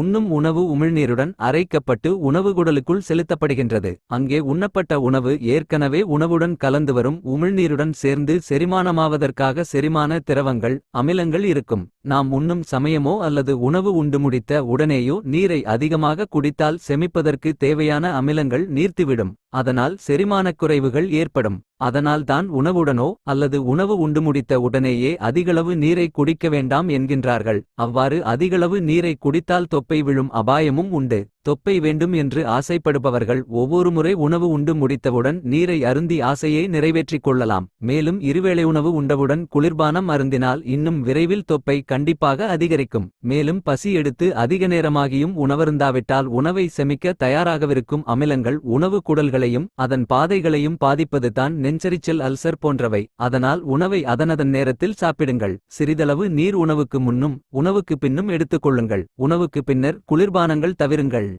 உண்ணும் உணவு உமிழ்நீருடன் அரைக்கப்பட்டு உணவு குடலுக்குள் செலுத்தப்படுகின்றது. அங்கே உண்ணப்பட்ட உணவு ஏற்கனவே உணவுடன் கலந்து வரும் உமிழ்நீருடன் சேர்ந்து செரிமானமாவதற்காக செரிமான திரவங்கள் அமிலங்கள் இருக்கும். நாம் உண்ணும் சமயமோ அல்லது உணவு உண்டு முடித்த உடனேயோ நீரை அதிகமாக குடித்தால் செமிப்பதற்கு தேவையான அமிலங்கள் நீர்த்துவிடும். அதனால் செரிமானக் குறைவுகள் ஏற்படும். அதனால் தான் உணவுடனோ அல்லது உணவு உண்டு முடித்த உடனேயே அதிகளவு நீரை குடிக்க வேண்டாம் என்கின்றார்கள். அவ்வாறு அதிகளவு நீரை குடித்தால் தொப்பை விழும் அபாயமும் உண்டு. தொப்பை வேண்டும் என்று ஆசைப்படுபவர்கள் ஒவ்வொரு முறை உணவு உண்டு முடித்தவுடன் நீரை அருந்தி ஆசையை நிறைவேற்றிக் கொள்ளலாம். மேலும் இருவேளை உணவு உண்டவுடன் குளிர்பானம் அருந்தினால் இன்னும் விரைவில் தொப்பை கண்டிப்பாக அதிகரிக்கும். மேலும் பசி எடுத்து அதிக நேரமாகியும் உணவருந்தாவிட்டால் உணவை செமிக்க தயாராகவிருக்கும் அமிலங்கள் உணவு குடல்களையும் அதன் பாதைகளையும் பாதிப்பது தான் நெஞ்சரிச்சல் அல்சர் போன்றவை. அதனால் உணவை அதனதன் நேரத்தில் சாப்பிடுங்கள். சிறிதளவு நீர் உணவுக்கு முன்னும் உணவுக்கு பின்னும் எடுத்துக்கொள்ளுங்கள் உணவுக்கு பின்னர் குளிர்பானங்கள் தவிருங்கள்.